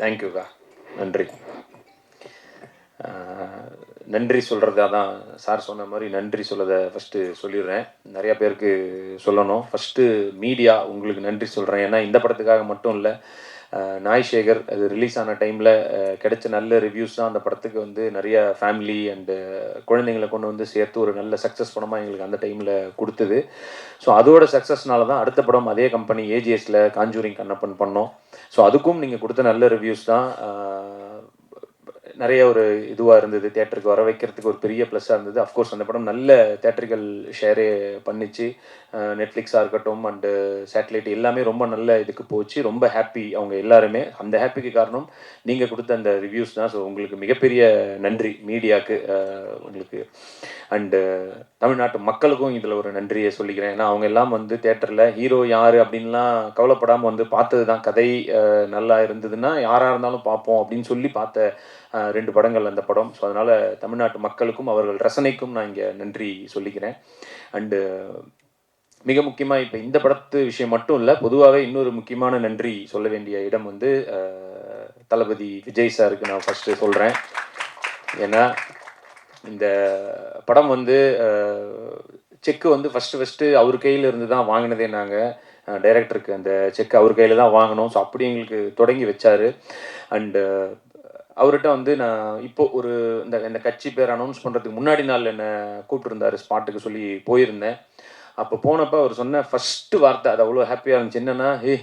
தேங்க்யூக்கா நன்றி. ஆஹ், நன்றி சொல்கிறதா தான் சார் சொன்ன மாதிரி நன்றி சொல்லதை ஃபஸ்ட்டு சொல்லிடுறேன். நிறையா பேருக்கு சொல்லணும். ஃபஸ்ட்டு மீடியா உங்களுக்கு நன்றி சொல்கிறேன் ஏன்னா இந்த படத்துக்காக மட்டும் இல்லை நாய் சேகர் அது ரிலீஸ் ஆன டைமில் கிடைச்ச நல்ல ரிவ்யூஸ் தான் அந்த படத்துக்கு வந்து நிறைய ஃபேமிலி அண்டு குழந்தைங்களை கொண்டு வந்து சேர்த்து ஒரு நல்ல சக்ஸஸ் படமாக எங்களுக்கு அந்த டைமில் கொடுத்தது. ஸோ அதோட சக்ஸஸ்னால தான் அடுத்த படம் அதே கம்பெனி ஏஜிஎஸில் காஞ்சூரிங் கண்ணப்பன் பண்ணோம். ஸோ அதுக்கும் நீங்கள் கொடுத்த நல்ல ரிவ்யூஸ் தான் நிறைய ஒரு இதுவாக இருந்தது. தேட்டருக்கு வர வைக்கிறதுக்கு ஒரு பெரிய ப்ளஸ்ஸாக இருந்தது. அஃப்கோர்ஸ் அந்த படம் நல்ல தேட்டரிக்கல் ஷேரே பண்ணிச்சு. நெட்ஃப்ளிக்ஸாக இருக்கட்டும் அண்டு சேட்டலைட் எல்லாமே ரொம்ப நல்ல இதுக்கு போச்சு. ரொம்ப ஹாப்பி அவங்க எல்லாருமே. அந்த ஹாப்பிக்கு காரணம் நீங்கள் கொடுத்த அந்த ரிவ்யூஸ் தான். ஸோ உங்களுக்கு மிகப்பெரிய நன்றி மீடியாவுக்கு உங்களுக்கு. அண்டு தமிழ்நாட்டு மக்களுக்கும் இதில் ஒரு நன்றியை சொல்லிக்கிறேன். ஏன்னா அவங்க எல்லாம் வந்து தேட்டரில் ஹீரோ யார் அப்படின்லாம் கவலைப்படாமல் வந்து பார்த்தது தான் கதை நல்லா இருந்ததுன்னா யாராக இருந்தாலும் பார்ப்போம் அப்படின்னு சொல்லி பார்த்த ரெண்டு படங்கள் அந்த படம். ஸோ அதனால் தமிழ்நாட்டு மக்களுக்கும் அவர்கள் ரசனைக்கும் நான் இங்கே நன்றி சொல்லிக்கிறேன். அண்டு மிக முக்கியமாக இப்போ இந்த படத்து விஷயம் மட்டும் இல்லை பொதுவாகவே இன்னொரு முக்கியமான நன்றி சொல்ல வேண்டிய இடம் வந்து தளபதி விஜய் சாருக்கு நான் ஃபஸ்ட்டு சொல்கிறேன் ஏன்னா இந்த படம் வந்து செக்கு வந்து ஃபஸ்ட்டு ஃபஸ்ட்டு அவர் கையில் இருந்து தான் வாங்கினதே நாங்கள் டைரக்டருக்கு அந்த செக் அவர் கையில் தான் வாங்கினோம் ஸோ அப்படி எங்களுக்கு தொடங்கி வச்சார். அண்டு அவர்கிட்ட வந்து நான் இப்போ ஒரு இந்த இந்த கட்சி பேர் அனௌன்ஸ் பண்ணுறதுக்கு முன்னாடி நாள் என்னை கூப்பிட்டுருந்தாரு ஸ்பாட்டுக்கு சொல்லி போயிருந்தேன். அப்போ போனப்போ அவர் சொன்ன ஃபஸ்ட்டு வார்த்தை அது அவ்வளோ ஹாப்பியாக இருந்துச்சு. என்னென்னா ஏய்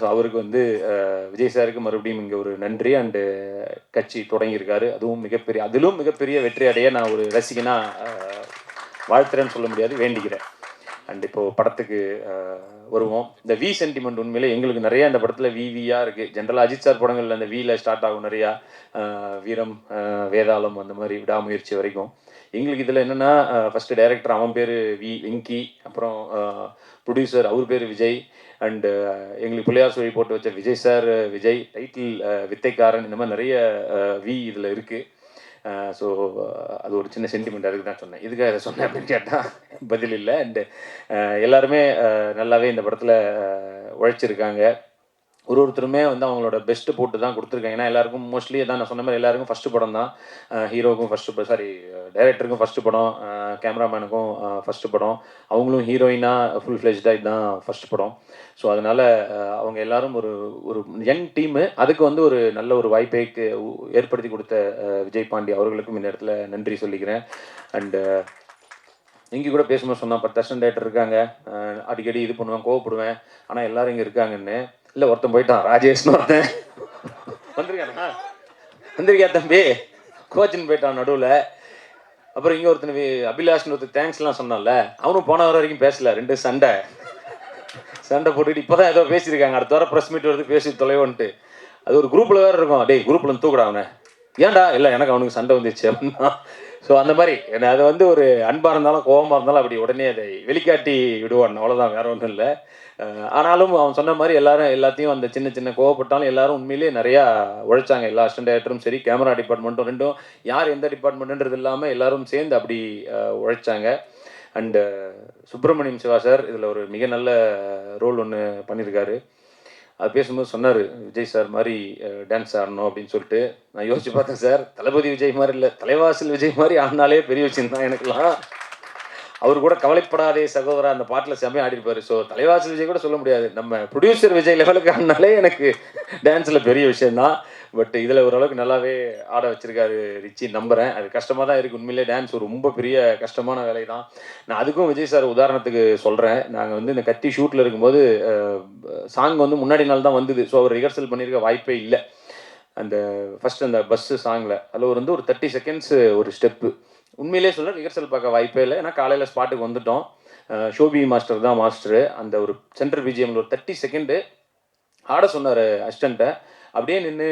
ஸோ அவருக்கு வந்து விஜய் சாருக்கு மறுபடியும் இங்கே ஒரு நன்றி. அண்டு கட்சி தொடங்கியிருக்காரு. அதுவும் மிகப்பெரிய அதிலும் மிகப்பெரிய வெற்றி அடைய நான் ஒரு ரசிகனாக வாழ்த்துறேன்னு சொல்ல முடியாது வேண்டிக்கிறேன். அண்ட் இப்போது படத்துக்கு வருவோம். இந்த வி சென்டிமெண்ட் உண்மையிலே எங்களுக்கு நிறைய இந்த படத்தில் விவியாக இருக்குது ஜென்ரலாக அஜித் சார் படங்களில் அந்த வியில் ஸ்டார்ட் ஆகும் நிறையா. வீரம் வேதாளம் அந்த மாதிரி விடாமுயற்சி வரைக்கும். எங்களுக்கு இதில் என்னென்னா ஃபஸ்ட்டு டைரக்டர் அவன் பேர் வி வெங்கி அப்புறம் ப்ரொடியூசர் அவர் பேர் விஜய் அண்டு எங்களுக்கு பிள்ளையார் சொல்லி போட்டு வச்ச விஜய் சார் விஜய் டைட்டில் வித்தைக்காரன் இந்த மாதிரி நிறைய வி இதில் இருக்குது ஸோ அது ஒரு சின்ன சென்டிமெண்ட் அதுக்கு தான் சொன்னேன். இதுக்காக இதை சொன்னேன் அப்படின்னு கேட்டால் பதில் இல்லை. அண்டு எல்லாருமே நல்லாவே இந்த படத்தில் உழைச்சிருக்காங்க. ஒரு ஒருத்தருமே வந்து அவங்களோட பெஸ்ட்டு போட்டு தான் கொடுத்துருக்காங்க. ஏன்னா எல்லாருக்கும் மோஸ்ட்லி தான் நான் சொன்ன மாதிரி எல்லாருக்கும் ஃபஸ்ட்டு படம் தான். ஹீரோவுக்கும் ஃபஸ்ட்டு சாரி டைரக்டருக்கும் ஃபஸ்ட்டு படம் கேமராமேனுக்கும் ஃபஸ்ட்டு படம். அவங்களும் ஹீரோயினாக ஃபுல் ஃப்ளெஜ்டாக இதுதான் ஃபஸ்ட் படம். ஸோ அதனால் அவங்க எல்லாரும் ஒரு ஒரு யங் டீமு அதுக்கு வந்து ஒரு நல்ல ஒரு வாய்ப்பை ஏற்படுத்தி கொடுத்த விஜய் பாண்டி அவர்களுக்கும் இந்த இடத்துல நன்றி சொல்லிக்கிறேன். அண்டு இங்கே கூட பேசும்போது சொன்னால் பத்து தர்ஷன் டேரக்டர் இருக்காங்க அடிக்கடி இது பண்ணுவேன் கோவப்படுவேன். ஆனால் எல்லோரும் இங்கே இருக்காங்கன்னு. இல்லை ஒருத்தன் போயிட்டான். ராஜேஷ்னு ஒருத்தன். வந்திருக்கானா? வந்திருக்கியா தம்பி? கோச்சின்னு போயிட்டான் நடுவில். அப்புறம் இங்கே ஒருத்தன் அபிலாஷ்னு ஒருத்தர் தேங்க்ஸ்லாம் சொன்னான்ல. அவனும் போன வர வரைக்கும் பேசல. ரெண்டு சண்டை. சண்டை போட்டுட்டு இப்போ தான் ஏதோ பேசியிருக்காங்க. அடுத்த வாரம் ப்ரெஸ் மீட் வருது பேசி தொலைவோன்ட்டு. அது ஒரு குரூப்பில் வேறு இருக்கும். டேய் குரூப்பில் இருந்து தூக்குடா அவனை. ஏன்டா? இல்லை எனக்கு அவனுக்கு சண்டை வந்துச்சு அப்படின்னா. ஸோ அந்த மாதிரி. என்ன அது வந்து ஒரு அன்பாக இருந்தாலும் கோபமாக இருந்தாலும் அப்படி உடனே அதை வெளிக்காட்டி விடுவான். அவ்வளோதான் வேற ஒன்றும் இல்லை. ஆனாலும் அவன் சொன்ன மாதிரி எல்லாரும் எல்லாத்தையும் அந்த சின்ன சின்ன கோவப்பட்டாலும் எல்லாரும் உண்மையிலேயே நிறையா உழைச்சாங்க. எல்லா அசிஸ்டன்ட் டேரக்டரும் சரி கேமரா டிபார்ட்மெண்ட்டும் ரெண்டும் யார் எந்த டிபார்ட்மெண்ட்டுன்றது இல்லாமல் எல்லாரும் சேர்ந்து அப்படி உழைச்சாங்க. அண்டு சுப்பிரமணியம் சிவா சார் இதில் ஒரு மிக நல்ல ரோல் ஒன்று பண்ணியிருக்காரு அது பேசும்போது சொன்னார் விஜய் சார் மாதிரி டான்ஸ் ஆடணும் அப்படின்னு சொல்லிட்டு. நான் யோசிச்சு பார்த்தேன் சார் தளபதி விஜய் மாதிரி இல்லை தலைவாசல் விஜய் மாதிரி ஆடினாலே பெரிய விஷயம் தான் எனக்குலாம் அவர் கூட கவலைப்படாதே சகோதரா அந்த பாட்டில் செம்மையாக ஆடிருப்பாரு. ஸோ தலைவாசல் விஜய் கூட சொல்ல முடியாது. நம்ம ப்ரொடியூசர் விஜய் லெவலுக்கு ஆனாலே எனக்கு டான்ஸில் பெரிய விஷயந்தான் பட் இதில் ஓரளவுக்கு நல்லாவே ஆட வச்சிருக்காரு ரிச்சி நம்புகிறேன் அது கஷ்டமாக தான் இருக்குது உண்மையிலே டான்ஸ் ஒரு ரொம்ப பெரிய கஷ்டமான வேலை தான் நான் அதுக்கும் விஜய் சார் உதாரணத்துக்கு சொல்கிறேன் நாங்கள் வந்து இந்த கத்தி ஷூட்டில் இருக்கும்போது சாங் வந்து முன்னாடி நாள் தான் வந்தது. ஸோ அவர் ரிஹர்சல் பண்ணியிருக்க வாய்ப்பே இல்லை. அந்த ஃபஸ்ட் அந்த பஸ்ஸு சாங்கில் அதில் ஒரு வந்து ஒரு தேர்ட்டி செகண்ட்ஸ் ஒரு ஸ்டெப்பு உண்மையிலே சொல்ல ரிஹர்சல் பார்க்க வாய்ப்பே இல்லை. ஏன்னா காலையில் ஸ்பாட்டுக்கு வந்துட்டோம். ஷோபி மாஸ்டர் தான் மாஸ்டரு அந்த ஒரு சென்ட்ரல் பிஜிஎம்ல ஒரு தேர்ட்டி செகண்டு ஆட சொன்னார் அசிஸ்டண்ட்டை அப்படியே நின்று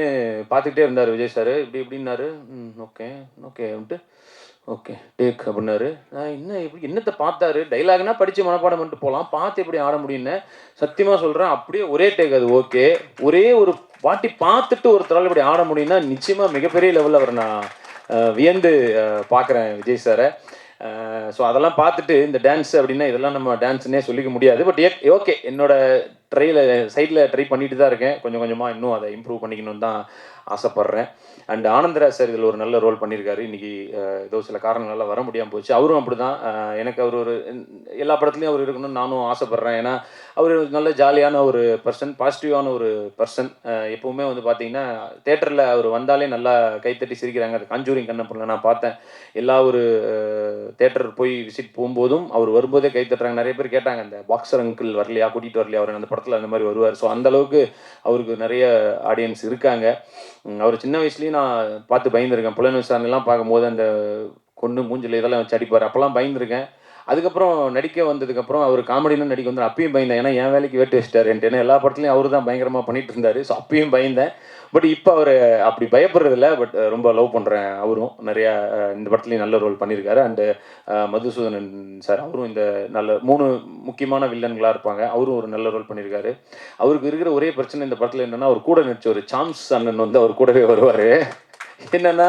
பார்த்துக்கிட்டே இருந்தார் விஜய் சார் இப்படி இப்படின்னாரு. ம் ஓகே ஓகே அப்படின்ட்டு ஓகே டேக் அப்படின்னாரு. நான் என்ன இப்படி என்னத்தை பார்த்தாரு? டைலாக்னா படித்து மனப்பாடம் பண்ணிட்டு போகலாம் பார்த்து எப்படி ஆட முடியும்னு சத்தியமாக சொல்கிறேன் அப்படியே ஒரே டேக் அது ஓகே ஒரே ஒரு வாட்டி பார்த்துட்டு ஒருத்தரால் இப்படி ஆட முடியும்னா நிச்சயமாக மிகப்பெரிய லெவலில் அவர் நான். வியந்து பார்க்குறேன் விஜய் சாரை ஸோ அதெல்லாம் பார்த்துட்டு இந்த டான்ஸ் அப்படின்னா இதெல்லாம் நம்ம டான்ஸ்னே சொல்லிக்க முடியாது. பட் ஓகே என்னோட ட்ரையில் சைடில் ட்ரை பண்ணிட்டு தான் இருக்கேன். கொஞ்சம் கொஞ்சமாக இன்னும் அதை இம்ப்ரூவ் பண்ணிக்கணும்னு தான் ஆசைப்பட்றேன். அண்ட் ஆனந்தராஜ் சார் இதில் ஒரு நல்ல ரோல் பண்ணியிருக்காரு. இன்றைக்கி ஏதோ சில காரணங்களால் வர முடியாமல் போச்சு. அவரும் அப்படி தான் எனக்கு அவர் ஒரு எல்லா படத்துலையும் அவர் இருக்கணும்னு நானும் ஆசைப்பட்றேன். ஏன்னா அவர் நல்ல ஜாலியான ஒரு பர்சன் பாசிட்டிவான ஒரு பர்சன் எப்போவுமே வந்து பார்த்தீங்கன்னா தேட்டரில் அவர் வந்தாலே நல்லா கைத்தட்டி சிரிக்கிறாங்க. அது காஞ்சூரிங் கண்ணப்பனில் நான் பார்த்தேன். எல்லா ஒரு தேட்டர் போய் விசிட் போகும்போதும் அவர் வரும்போதே கைத்தட்டுறாங்க நிறைய பேர் கேட்டாங்க அந்த பாக்ஸர் அங்கிள் வரலையா? கூட்டிகிட்டு வரலையா? அவர் அந்த படத்தில் அந்த மாதிரி வருவார். ஸோ அந்தளவுக்கு அவருக்கு நிறைய ஆடியன்ஸ் இருக்காங்க. அவர் சின்ன வயசுலேயும் நான் பார்த்து பயந்துருக்கேன். புலன் விசாரணைலாம் பார்க்கும்போது அந்த கொண்டு மூஞ்சில் இதெல்லாம் வச்சு அடிப்பார். அப்போல்லாம் பயந்துருக்கேன். அதுக்கப்புறம் நடிக்க வந்ததுக்கப்புறம் அவர் காமெடின்னு நடிக்க வந்து அப்பயும் பயந்தேன். ஏன்னா என் வேலைக்கு வேட்டு வச்சிட்டார். ஏன்னா எல்லா படத்துலையும் அவர் தான் பயங்கரமாக பண்ணிட்டு இருந்தார். ஸோ அப்பயும் பயந்தேன். பட் இப்போ அவர் அப்படி பயப்படுறதில்ல பட் ரொம்ப லவ் பண்ணுறேன் அவரும். நிறையா இந்த படத்துலையும் நல்ல ரோல் பண்ணியிருக்காரு அண்டு மதுசூதனன் சார் அவரும் இந்த நல்ல மூணு முக்கியமான வில்லன்களாக இருப்பாங்க. அவரும் ஒரு நல்ல ரோல் பண்ணியிருக்காரு அவருக்கு இருக்கிற ஒரே பிரச்சனை இந்த படத்தில் என்னென்னா அவர் கூட நடிச்ச ஒரு சாம்ஸ் அண்ணன் வந்து அவர் கூடவே வருவார். என்னென்னா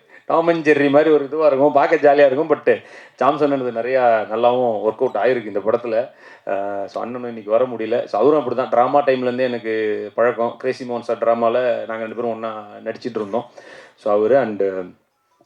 டாம் ஜெர்ரி மாதிரி ஒரு இதுவாக இருக்கும். பார்க்க ஜாலியாக இருக்கும். பட்டு ஜாம்சன் அண்ணனது நிறையா நல்லாவும் ஒர்க் அவுட் ஆகிருக்கு இந்த படத்தில். ஸோ அண்ணனும் இன்னைக்கு வர முடியல. ஸோ அவரும் அப்படி தான் ட்ராமா டைம்லேருந்தே எனக்கு பழக்கம். கிரேசி மோகன் சார் ட்ராமாவில் நாங்கள் ரெண்டு பேரும் ஒன்றா நடிச்சிட்டு இருந்தோம். ஸோ அவர் அண்டு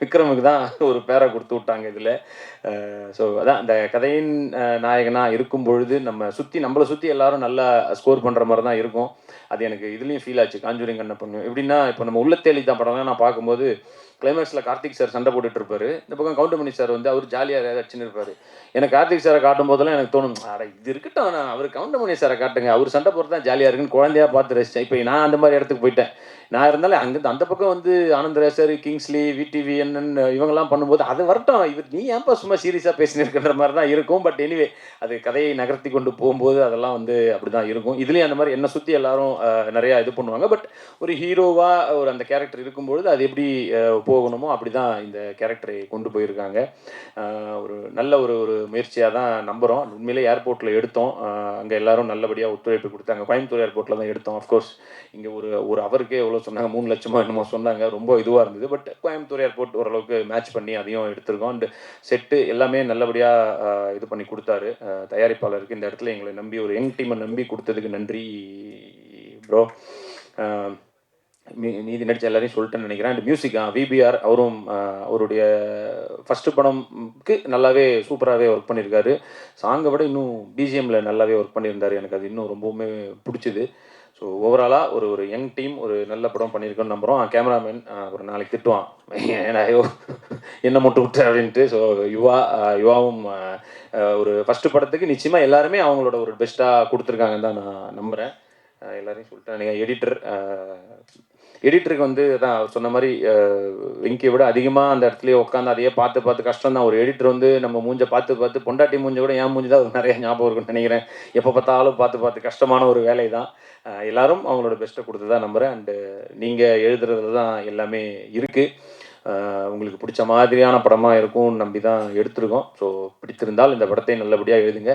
விக்ரமுக்கு தான் ஒரு பேரை கொடுத்து விட்டாங்க இதில். ஸோ அதான் அந்த கதையின் நாயகனாக இருக்கும் பொழுது நம்ம சுற்றி நம்மளை சுற்றி எல்லாரும் நல்லா ஸ்கோர் பண்ணுற மாதிரி தான் இருக்கும். அது எனக்கு இதுலேயும் ஃபீல் ஆச்சு. காஞ்சூரிங் பண்ணும் எப்படின்னா இப்போ நம்ம உள்ள தேலி தான் படம்லாம் நான் பார்க்கும்போது கிளைமேக்ஸில் கார்த்திக் சார் சண்டை போட்டுட்டு இருப்பாரு இந்த பக்கம் கவுண்டமணி சார் வந்து அவர் ஜாலியாக அடிச்சுன்னு இருப்பாரு எனக்கு கார்த்திக் சாரை காட்டும் போதெல்லாம் எனக்கு தோணும் அட இது இருக்கட்டும் நான் அவர் கவுண்டமணி சாரை காட்டுங்க. அவர் சண்டை போடுறது தான் ஜாலியாக இருக்குன்னு குழந்தையாக பார்த்து ரசித்தேன் இப்போ நான் அந்த மாதிரி இடத்துக்கு போயிட்டேன். நான் இருந்தாலும் அங்கே அந்த பக்கம் வந்து ஆனந்த் ரேசர் கிங்ஸ்லி விடிவி என்னன்னு இவங்கெல்லாம் பண்ணும்போது அது வரட்டும். இவர் நீ ஏன்ப்பா சும்மா சீரியஸாக பேசினிருக்கிற மாதிரி தான் இருக்கும். பட் எனிவே அது கதையை நகர்த்தி கொண்டு போகும்போது அதெல்லாம் வந்து அப்படி தான் இருக்கும். இதுலேயும் அந்த மாதிரி என்னை சுற்றி எல்லாரும் நிறையா இது பண்ணுவாங்க. பட் ஒரு ஹீரோவாக ஒரு அந்த கேரக்டர் இருக்கும்பொழுது அது எப்படி போகணுமோ அப்படி தான் இந்த கேரக்டரை கொண்டு போயிருக்காங்க. ஒரு நல்ல ஒரு ஒரு முயற்சியாக தான் நம்புகிறோம் உண்மையிலே ஏர்போர்ட்டில் எடுத்தோம். அங்கே எல்லாரும் நல்லபடியாக ஒத்துழைப்பு கொடுத்தாங்க. கோயம்புத்தூர் ஏர்போர்ட்டில் தான் எடுத்தோம். அஃப்கோர்ஸ் இங்கே ஒரு ஒரு அவருக்கே எவ்வளோ சொன்னாங்க? மூணு லட்சமோ என்னமோ சொன்னாங்க. ரொம்ப இதுவாக இருந்தது. பட் கோயம்புத்தூர் ஏர்போர்ட் ஓரளவுக்கு மேட்ச் பண்ணி அதையும் எடுத்திருக்கோம். அண்ட் செட்டு எல்லாமே நல்லபடியாக இது பண்ணி கொடுத்தாரு. தயாரிப்பாளருக்கு இந்த இடத்துல எங்களை நம்பி ஒரு யங் டீமை நம்பி கொடுத்ததுக்கு நன்றி ப்ரோ நீதி நடிச்ச எல்லாரையும் சொல்லிட்டேன்னு நினைக்கிறேன். அண்ட் மியூசிக் விபிஆர் அவரும் அவருடைய ஃபஸ்ட்டு படம்க்கு நல்லாவே சூப்பராகவே ஒர்க் பண்ணியிருக்காரு. சாங்கை விட இன்னும் பிஜிஎம்மில் நல்லாவே ஒர்க் பண்ணியிருந்தார். எனக்கு அது இன்னும் ரொம்பவுமே பிடிச்சிது. ஸோ ஓவராலாக ஒரு ஒரு யங் டீம் ஒரு நல்ல படம் பண்ணியிருக்கோன்னு நம்புகிறோம் கேமராமேன் ஒரு நாளைக்கு திட்டுவான். ஏன்னா ஐயோ என்ன மட்டும் விட்டு அப்படின்ட்டு. ஸோ யுவா யுவாவும் ஒரு ஃபஸ்ட்டு படத்துக்கு நிச்சயமாக எல்லாருமே அவங்களோட ஒரு பெஸ்ட்டாக கொடுத்துருக்காங்கன்னு தான் நான் நம்புகிறேன் எல்லாரையும் சொல்லிட்டேன். நீங்கள் எடிட்டர் எடிட்டருக்கு வந்து தான் அவர் சொன்ன மாதிரி அஹ், வெங்கியை விட அதிகமாக அந்த இடத்துலயே உட்காந்து அதையே பார்த்து பார்த்து கஷ்டம் தான். ஒரு எடிட்டர் வந்து நம்ம மூஞ்ச பார்த்து பார்த்து பொண்டாட்டி மூஞ்ச கூட ஏன் மூஞ்சி தான் நிறைய ஞாபகம் இருக்குன்னு நினைக்கிறேன். எப்போ பார்த்தாலும் பார்த்து பார்த்து கஷ்டமான ஒரு வேலை தான். எல்லாரும் அவங்களோட பெஸ்ட்டை கொடுத்து தான் நம்புகிறேன் அண்டு நீங்கள் எழுதுறதுல தான் எல்லாமே இருக்குது உங்களுக்கு பிடிச்ச மாதிரியான படமாக இருக்கும்னு நம்பி தான் எடுத்திருக்கோம். ஸோ பிடித்திருந்தால் இந்த படத்தை நல்லபடியாக எழுதுங்க.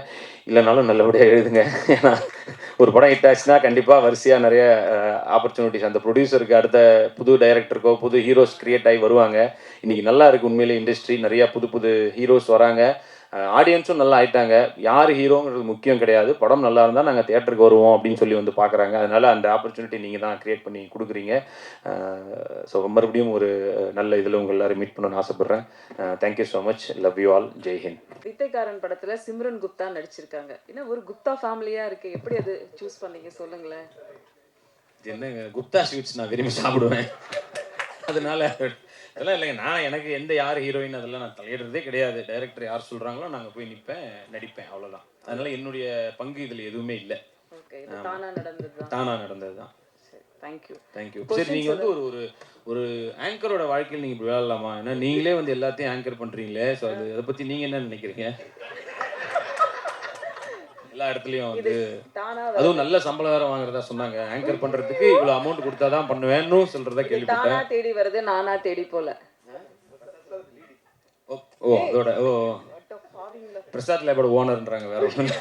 இல்லைனாலும் நல்லபடியாக எழுதுங்க. ஏன்னா ஒரு படம் ஹிட் ஆச்சுன்னா கண்டிப்பாக வரிசையாக நிறைய ஆப்பர்ச்சுனிட்டிஸ் அந்த ப்ரொடியூசருக்கு அடுத்த புது டைரக்டருக்கோ புது ஹீரோஸ் கிரியேட் ஆகி வருவாங்க. இன்றைக்கி நல்லா இருக்குது உண்மையிலே இண்டஸ்ட்ரி நிறையா புது புது ஹீரோஸ் வராங்க. ஆடியன்ஸும் நல்லா ஆயிட்டாங்க. யார் ஹீரோங்கிறது முக்கியம் கிடையாது. படம் நல்லா இருந்தால் நாங்கள் தியேட்டருக்கு வருவோம் அப்படின்னு சொல்லி வந்து பார்க்குறாங்க. அதனால் அந்த ஆப்பர்ச்சுனிட்டி நீங்கள் தான் க்ரியேட் பண்ணி கொடுக்குறீங்க. ஸோ மறுபடியும் ஒரு நல்ல இதில் உங்கள் எல்லாரும் மீட் பண்ணணும்னு ஆசைப்பட்றேன். Thank you so much love you all Jai Hind Vithaikkaran படத்துல சிம்ரன் குப்தா நடிச்சிருக்காங்க. என்ன ஒரு குப்தா ஃபேமிலியா இருக்கு? எப்படி அது சூஸ் பண்ணீங்க? சொல்லுங்களேன். என்னங்க குப்தா ஸ்வீட்ஸ் நான் விரும்பி சாப்பிடுவேன். அதனால அதெல்லாம் இல்லைங்க. நான் எனக்கு எந்த யார் ஹீரோயின் அதெல்லாம் நான் தலையிடுறதே கிடையாது. டைரக்டர் யார் சொல்கிறாங்களோ நாங்கள் போய் நிற்பேன் நடிப்பேன் அவ்வளோதான் அதனால என்னுடைய பங்கு இதில் எதுவுமே இல்லை. தானா நடந்தது தான் தேங்க்யூ தேங்க்யூ சரி நீங்கள் வந்து ஒரு ஒரு ஒரு ஆங்கரோட வாழ்க்கையில் நீங்கள் இப்படி விளையாடலாமா? ஏன்னா நீங்களே வந்து எல்லாத்தையும் ஆங்கர் பண்ணுறீங்களே ஸோ அது அதை பற்றி நீங்கள் என்ன நினைக்கிறீங்க? எல்லா இடத்துலையும் வந்து அதுவும் நல்ல சம்பளம் வேற வாங்குறதா சொன்னாங்க. ஆங்கர் பண்றதுக்கு இவ்வளவு அமௌண்ட் கொடுத்தா தான் பண்ணுவேன்னு சொல்றதா கேள்விப்பட்டேன். தேடி வருது நானா தேடி போல. ஓ, ஓ அதோட ஓ பிரசாத் லேபோட ஓனர்ன்றாங்க வேற ஒண்ணு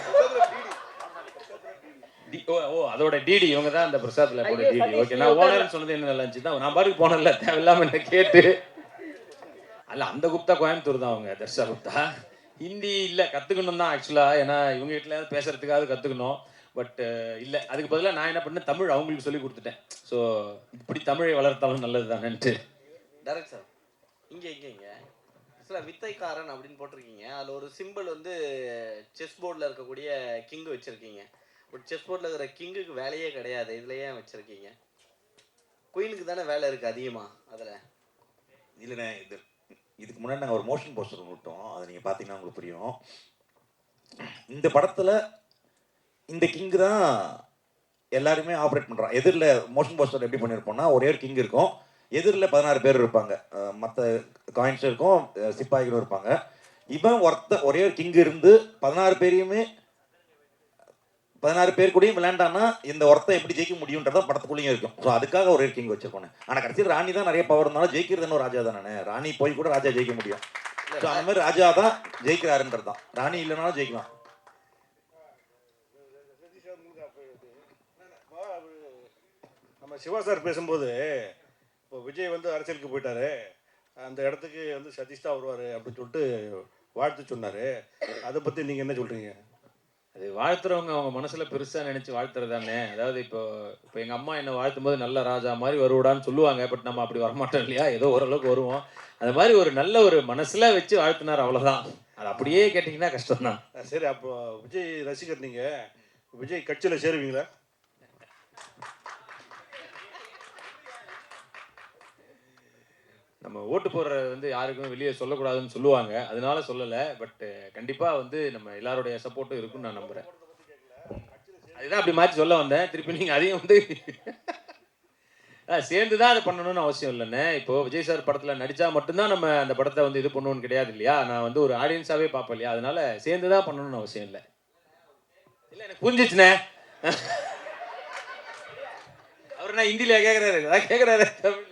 ஓ ஓ அதோட டிடி இவங்க தான் அந்த பிரசாத் லேபோட டிடி ஓகே நான் ஓனர்னு சொன்னது என்ன நல்லா இருந்துச்சு நான் பாட்டுக்கு போனல தேவையில்லாம என்ன கேட்டு. அல்ல அந்த குப்தா கோயம்புத்தூர் தான் அவங்க தர்ஷா குப்தா. ஹிந்தி இல்லை கற்றுக்கணும் தான் ஆக்சுவலாக ஏன்னா இவங்க வீட்டில் பேசுறதுக்காவது கற்றுக்கணும் பட் இல்லை. அதுக்கு பதிலாக நான் என்ன பண்ணேன்? தமிழ் அவங்களுக்கு சொல்லி கொடுத்துட்டேன். ஸோ இப்படி தமிழை வளர்த்தாலும் நல்லது தானேன்ட்டு டேரக்ட் சார் இங்கே இங்கே இங்கே. ஆக்சுவலாக வித்தைக்காரன் அப்படின்னு போட்டிருக்கீங்க. அதில் ஒரு சிம்பிள் வந்து செஸ் போர்டில் இருக்கக்கூடிய கிங் வச்சுருக்கீங்க. பட் செஸ் போர்டில் இருக்கிற கிங்குக்கு வேலையே கிடையாது. இதில் ஏன் வச்சுருக்கீங்க? குயினுக்கு தானே வேலை இருக்குது அதிகமாக அதில். இல்லைண்ணே இது இதுக்கு முன்னாடி நாங்கள் ஒரு மோஷன் போஸ்டர் விட்டோம் அதை நீங்கள் பார்த்தீங்கன்னா உங்களுக்கு புரியும். இந்த படத்தில் இந்த கிங்கு தான் எல்லாருமே ஆப்ரேட் பண்ணுறான் எதிரில் மோஷன் போஸ்டர் எப்படி பண்ணியிருப்போம்னா ஒரே ஒரு கிங் இருக்கும். எதிரில் பதினாறு பேர் இருப்பாங்க. மற்ற காயின்ஸ் இருக்கும் சிப்பாய்களும் இருப்பாங்க. இவன் ஒருத்த ஒரே ஒரு கிங் இருந்து பதினாறு பேரையுமே பதினாறு பேர் கூடயும் விளையாண்டான்னா இந்த ஒருத்தன் எப்படி ஜெயிக்க முடியுன்றதான் படத்துக்குள்ளேயும் இருக்கும். ஸோ அதுக்காக ஒரு கிங் வச்சிருக்கோம் ஆனால் கடைசியில் ராணி தான் நிறைய பவர் இருந்தாலும் ஜெயிக்கிறது என்ன ராஜா தானே. ராணி போய் கூட ராஜா ஜெயிக்க முடியும். ஸோ அந்த மாதிரி ராஜா தான் ஜெயிக்கிறாருன்றது தான். ராணி இல்லைனாலும் ஜெயிக்கலாம். நம்ம சிவா சார் பேசும்போது இப்போ விஜய் வந்து அரசியலுக்கு போயிட்டாரு. அந்த இடத்துக்கு வந்து சதீஷ் தான் வருவார் அப்படின்னு சொல்லிட்டு வாழ்த்து சொன்னார். அதை பற்றி நீங்கள் என்ன சொல்கிறீங்க அது வாழ்த்துறவங்க அவங்க மனசுல பெருசா நினைச்சு வாழ்த்துறது தானே அதாவது இப்போ இப்போ எங்க அம்மா என்ன வாழ்த்தும் போது நல்ல ராஜா மாதிரி வருவடான்னு சொல்லுவாங்க பட் நம்ம அப்படி வரமாட்டோம் இல்லையா? ஏதோ ஓரளவுக்கு வருவோம். அந்த மாதிரி ஒரு நல்ல ஒரு மனசுல வச்சு வாழ்த்துனார் அவ்வளவுதான். அது அப்படியே கேட்டிங்கன்னா கஷ்டம்தான். தான் சரி அப்போ விஜய் ரசிகர் நீங்கள் விஜய் கட்சியில் சேருவீங்களா? நம்ம ஓட்டு போடுறது வந்து யாருக்கும் வெளியே சொல்லக்கூடாதுன்னு சொல்லுவாங்க. அதனால சொல்லலை. பட் கண்டிப்பாக வந்து நம்ம எல்லாருடைய சப்போர்ட்டும் இருக்குன்னு நான் நம்புகிறேன் அதுதான் அப்படி மாற்றி சொல்ல வந்தேன். திருப்பி நீங்கள் அதையும் வந்து சேர்ந்து தான் அதை பண்ணணும்னு அவசியம் இல்லைண்ணே. இப்போ விஜய் சார் படத்தில் நடித்தா மட்டும்தான் நம்ம அந்த படத்தை வந்து இது பண்ணணும்னு கிடையாது இல்லையா? நான் வந்து ஒரு ஆடியன்ஸாகவே பார்ப்பேன் இல்லையா? அதனால சேர்ந்து தான் பண்ணணும்னு அவசியம் இல்லை. இல்லை எனக்கு புரிஞ்சிச்சுண்ணே. அவர் நான் ஹிந்தியில் கேட்குறாரு அதான் கேட்குறாரு தமிழ்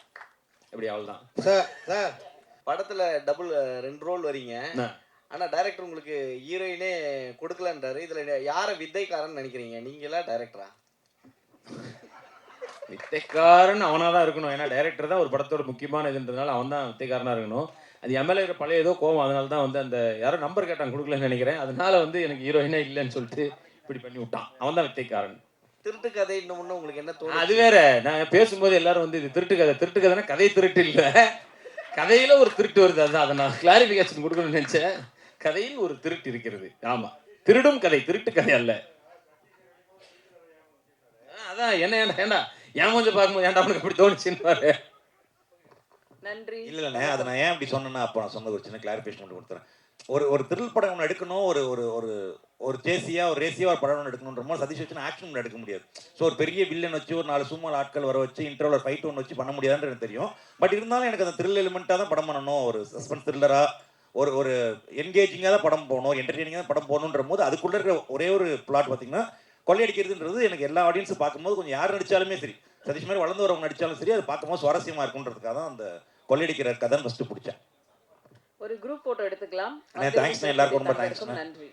இப்படி அவள் தான் சார் சார் படத்துல டபுள் ரெண்டு ரோல் வரீங்க? ஆனா டைரக்டர் உங்களுக்கு ஹீரோயினே கொடுக்கலன்றாரு. இதுல யார வித்தைக்காரன் நினைக்கிறீங்க? நீங்களா டைரக்டரா வித்தைக்காரன் அவனாக தான் இருக்கணும். ஏன்னா டைரக்டர் தான் ஒரு படத்தோட முக்கியமான இதுன்றதுனால அவன் தான் வித்தைக்காரனாக இருக்கணும். அது எம்எல்ஏ பழைய ஏதோ கோவம். அதனால தான் வந்து அந்த யாரோ நம்பர் கேட்டாங்க கொடுக்கலன்னு நினைக்கிறேன். அதனால வந்து எனக்கு ஹீரோயினே இல்லைன்னு சொல்லிட்டு இப்படி பண்ணி விட்டான். அவன் தான் வித்தைக்காரன். திருட்டு கதை இன்னும் உங்களுக்கு என்ன தோணும் அது வேற. நான் பேசும்போது எல்லாரும் வந்து இது திருட்டு கதை திருட்டு கதைனா கதை திருட்டு இல்லை. கதையில ஒரு திருட்டு வருது. அதுதான் அதை நான் கிளாரிஃபிகேஷன் கொடுக்கணும்னு நினைச்சேன். கதையில் ஒரு திருட்டு இருக்கிறது. ஆமா. திருடும் கதை திருட்டு கதை அல்ல. அதான். என்ன என்ன ஏண்டா என் கொஞ்சம் பார்க்கும்போது ஏன்டா அவனுக்கு அப்படி தோணுச்சுன்னு பாரு. நன்றி. இல்ல இல்லைண்ணே அதை நான் ஏன் அப்படி சொன்னேன்னா அப்போ நான் சொன்ன ஒரு சின்ன கிளாரிஃபிகேஷன் மட்டும் கொடுத்துறேன். ஒரு ஒரு த்ரில் படம் ஒன்று எடுக்கணும் ஒரு ஒரு ஒரு ஒரு ஜேசியா ஒரு ரேசியா ஒரு படம் எடுக்கணுன்ற போது சதீஷ் வச்சு ஆக்ஷன் எடுக்க முடியாது. ஸோ ஒரு பெரிய வில்லன் வச்சு ஒரு நாலு சும்மா ஆட்கள் வர வச்சு இன்டர்வல் ஃபைட் ஒன்று வச்சு பண்ண முடியாதுன்னு எனக்கு தெரியும். பட் இருந்தாலும் எனக்கு அந்த த்ரில் எலிமெண்ட்டாக தான் படம் பண்ணணும். ஒரு சஸ்பென்ஸ் த்ரில்லராக ஒரு ஒரு என்கேஜிங்காக தான் படம் போகணும். என்டர்டெய்னிங்காக தான் படம் போகணுன்ற போது அதுக்குள்ளே இருக்கிற ஒரே ஒரு பிளாட் பார்த்தீங்கன்னா கொள்ளையடிக்கிறதுன்றது எனக்கு எல்லா ஆடியன்ஸும் பார்க்கும்போது கொஞ்சம் யார் நடிச்சாலுமே சரி சதீஷ் மாதிரி வளர்ந்து வரவங்க நடிச்சாலும் சரி அது பார்க்கும்போது சுவாரஸ்யமாக இருக்குன்றதுக்காக தான் அந்த கொள்ளையடிக்கிற கதைன்னு ஃபஸ்ட்டு பிடிச்சேன். ஒரு குரூப் போட்டோ எடுத்துக்கலாம். ண்ணே, எல்லாருக்கும் ரொம்ப ண்ணே. நன்றி.